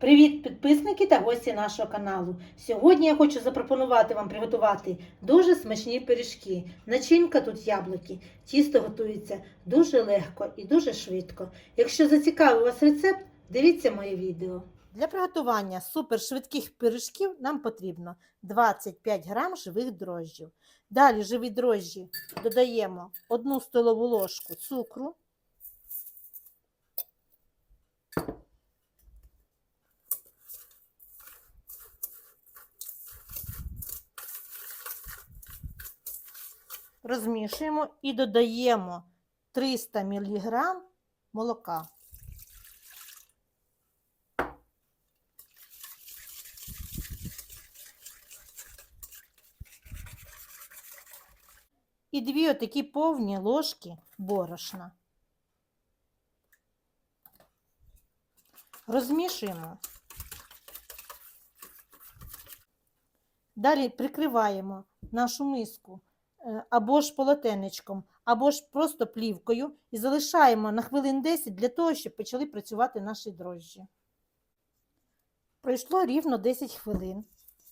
Привіт, підписники та гості нашого каналу. Сьогодні я хочу запропонувати вам приготувати дуже смачні пиріжки. Начинка тут яблуки. Тісто готується дуже легко і дуже швидко. Якщо зацікавив вас рецепт, дивіться моє відео. Для приготування супершвидких пиріжків нам потрібно 25 грам живих дрожжів. Далі живі дрожжі додаємо 1 столову ложку цукру. Розмішуємо і додаємо 300 мг молока. І дві отакі повні ложки борошна. Розмішуємо. Далі прикриваємо нашу миску або ж полотенечком, або ж просто плівкою і залишаємо на хвилин 10 для того, щоб почали працювати наші дрожжі. Пройшло рівно 10 хвилин.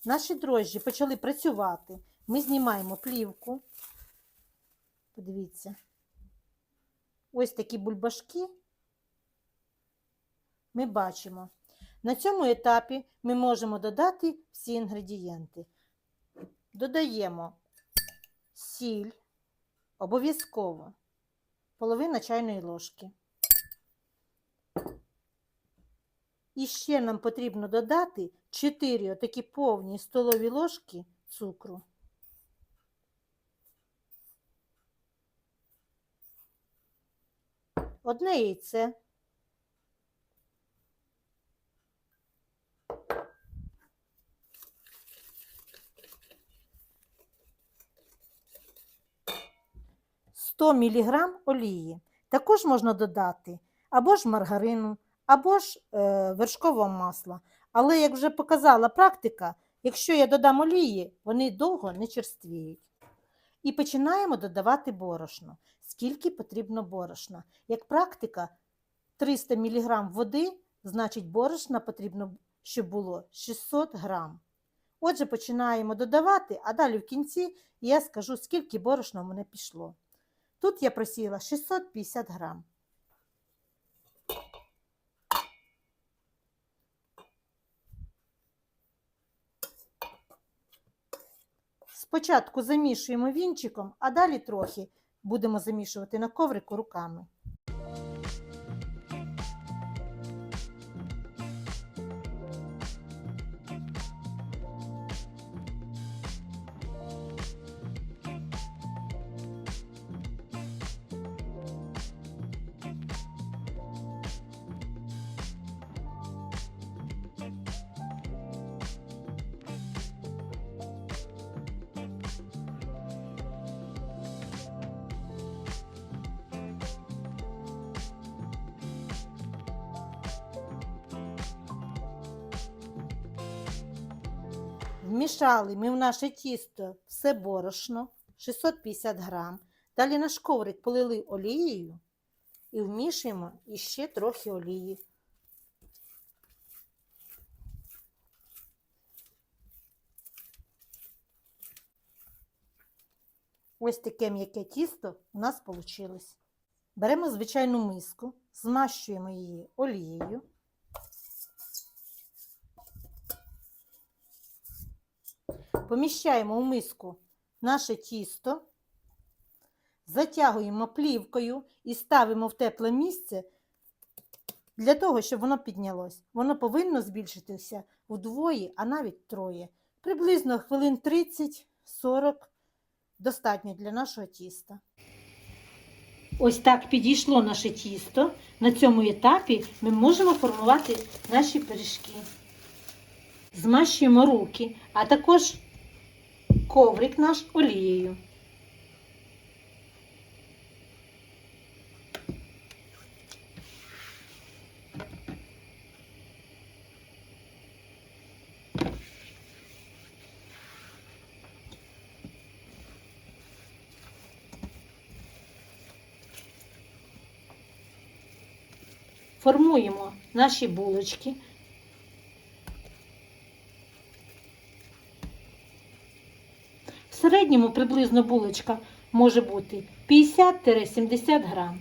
Наші дрожжі почали працювати. Ми знімаємо плівку. Подивіться. Ось такі бульбашки ми бачимо. На цьому етапі ми можемо додати всі інгредієнти. Додаємо сіль, обов'язково, половина чайної ложки. І ще нам потрібно додати 4 отакі повні столові ложки цукру. Одне яйце. Сто мг олії. Також можна додати або ж маргарину, або ж е, вершкового масла. Але, як вже показала практика, якщо я додам олії, вони довго не черствіють. І починаємо додавати борошно. Скільки потрібно борошна? Як практика, 300 мг води, значить борошна потрібно, щоб було 600 грам. Отже, починаємо додавати, а далі в кінці я скажу, скільки борошна в мене пішло. Тут я просіла 650 грам. Спочатку замішуємо вінчиком, а далі трохи будемо замішувати на коврику руками. Вмішали ми в наше тісто все борошно 650 грам. Далі наш коврик полили олією і вмішуємо іще трохи олії. Ось таке м'яке тісто у нас вийшло. Беремо звичайну миску, змащуємо її олією. Поміщаємо у миску наше тісто, затягуємо плівкою і ставимо в тепле місце для того, щоб воно піднялось. Воно повинно збільшитися вдвоє, а навіть троє. Приблизно хвилин 30-40 достатньо для нашого тіста. Ось так підійшло наше тісто. На цьому етапі ми можемо формувати наші пиріжки. Змащуємо руки, а також коврик наш олією. Формуємо наші булочки середньому приблизно булочка може бути 50-70 грам.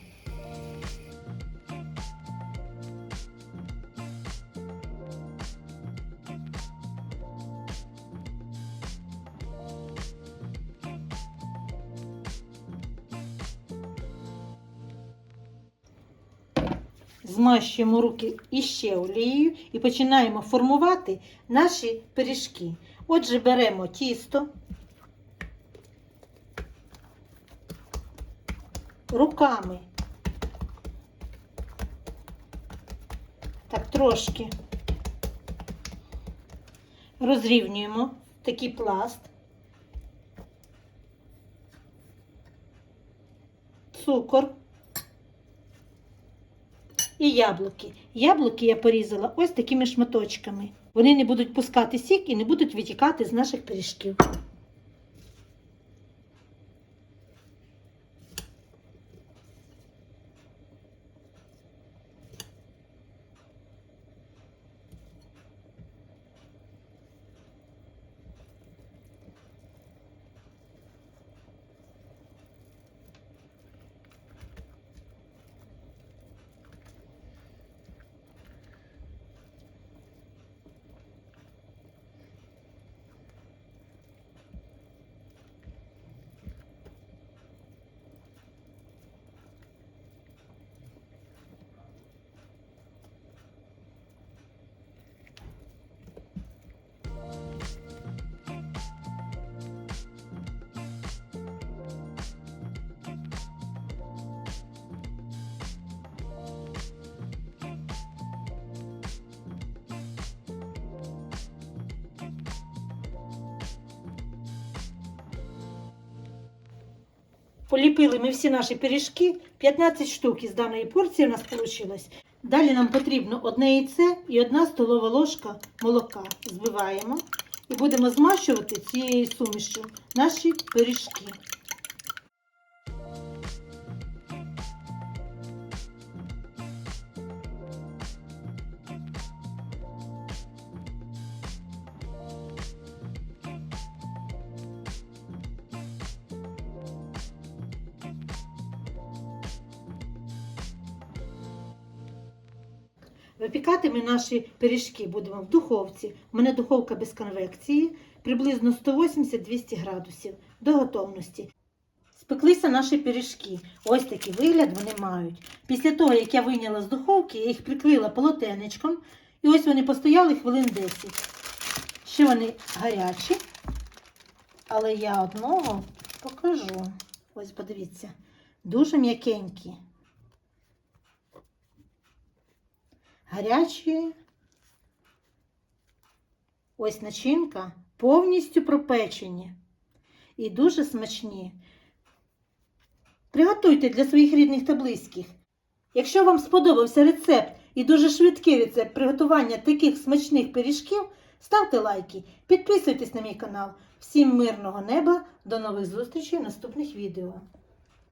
Змащуємо руки іще олією і починаємо формувати наші пиріжки. Отже, беремо тісто, руками. Так, трошки розрівнюємо такий пласт. Цукор і яблуки. Яблуки я порізала ось такими шматочками. Вони не будуть пускати сік і не будуть витікати з наших пиріжків. Поліпили ми всі наші пиріжки, 15 штук із даної порції у нас вийшло. Далі нам потрібно одне яйце і одна столова ложка молока. Збиваємо і будемо змащувати цією сумішю наші пиріжки. Випікати ми наші пиріжки будемо в духовці. У мене духовка без конвекції, приблизно 180-200 градусів до готовності. Спеклися наші пиріжки. Ось такий вигляд вони мають. Після того, як я вийняла з духовки, я їх прикрила полотенечком. І ось вони постояли хвилин 10. Ще вони гарячі, але я одного покажу. Ось подивіться, дуже м'якенькі. Гарячі. Ось начинка повністю пропечені і дуже смачні. Приготуйте для своїх рідних та близьких. Якщо вам сподобався рецепт і дуже швидкий рецепт приготування таких смачних пиріжків, ставте лайки, підписуйтесь на мій канал. Всім мирного неба, до нових зустрічей в наступних відео.